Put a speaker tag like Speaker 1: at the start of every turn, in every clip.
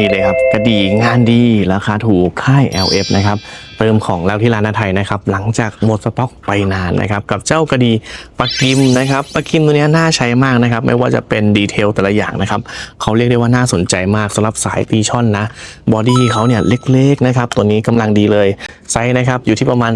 Speaker 1: นี่เลยครับกระดีงานดีราคาถูกค่าย LF นะครับเติมของแล้วที่ร้านอาไทยนะครับหลังจากหมดสต็อกไปนานนะครับกับเจ้ากระดีปลากิมนะครับปลากิมตัวนี้น่าใช้มากนะครับไม่ว่าจะเป็นดีเทลแต่ละอย่างนะครับเขาเรียกได้ว่าน่าสนใจมากสำหรับสายตีช่อนนะบอดี้เขาเนี่ยเล็กๆนะครับตัวนี้กำลังดีเลยไซส์นะครับอยู่ที่ประมาณ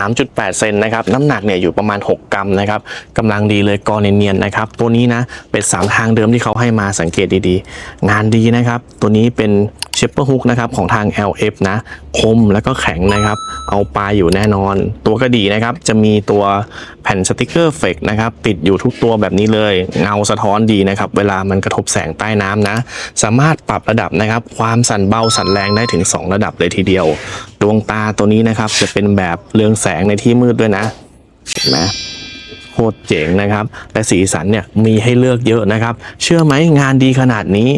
Speaker 1: 3.8 เซนนะครับน้ำหนักเนี่ยอยู่ประมาณ 6 กรัมนะครับกำลังดีเลยกอเนียนๆนะครับตัวนี้นะเป็นสามทางเดิมที่เขาให้มาสังเกตดีๆ งานดีนะครับตัวนี้เป็นเชปเปอร์ฮุกนะครับของทาง LF นะ คมแล้วก็แข็งนะครับ เอาปลาอยู่แน่นอน ตัวก็ดีนะครับ จะมีตัวแผ่นสติกเกอร์เฟกนะครับ ติดอยู่ทุกตัวแบบนี้เลย เงาสะท้อนดีนะครับ เวลามันกระทบแสงใต้น้ำนะ สามารถปรับระดับนะครับ ความสั่นเบาสั่นแรงได้ถึง 2 ระดับเลยทีเดียว ดวงตาตัวนี้นะครับจะเป็นแบบเรืองแสงในที่มืดด้วยนะเห็นไหม โคตรเจ๋งนะครับ และสีสันเนี่ยมีให้เลือกเยอะนะครับ เชื่อไหมงานดีขนาดนี้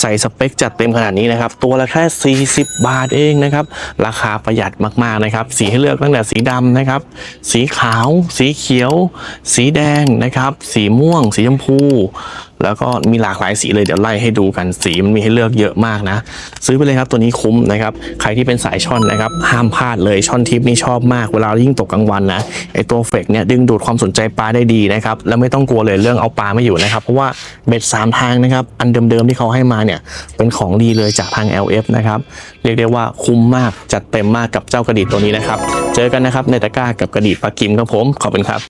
Speaker 1: ใส่สเปคจัดเต็มขนาดนี้นะครับ ตัวละแค่ 40 บาทเองนะครับ ราคาประหยัดมากๆนะครับ สีให้เลือกตั้งแต่สีดำนะครับ สีขาว สีเขียว สีแดงนะครับ สีม่วง สีชมพู แล้วก็มีหลากหลายสีเลยเดี๋ยวไล่ให้ดูกันสีมันมีให้เลือกเยอะมากนะ ซื้อไปเลยครับตัวนี้คุ้มนะครับใครที่เป็นสายช่อนนะครับห้ามพลาดเลยช่อนทิปนี่ชอบมากเวลายิ่งตกกลางวันนะไอตัวเฟกเนี่ยดึงดูดความสนใจปลาได้ดีนะครับแล้วไม่ต้องกลัวเลยเรื่องเอาปลาไม่อยู่นะครับเพราะว่าเบ็ดสามทางนะครับอันเดิมๆที่เขาให้มาเนี่ยเป็นของดีเลยจากทาง LF นะครับเรียกได้ว่าคุ้มมากจัดเต็มมากกับเจ้ากระดิ่ตัวนี้นะครับเจอกันนะครับในตะกร้ากับกระดิ่ปลากิมครับผมขอบคุณครับ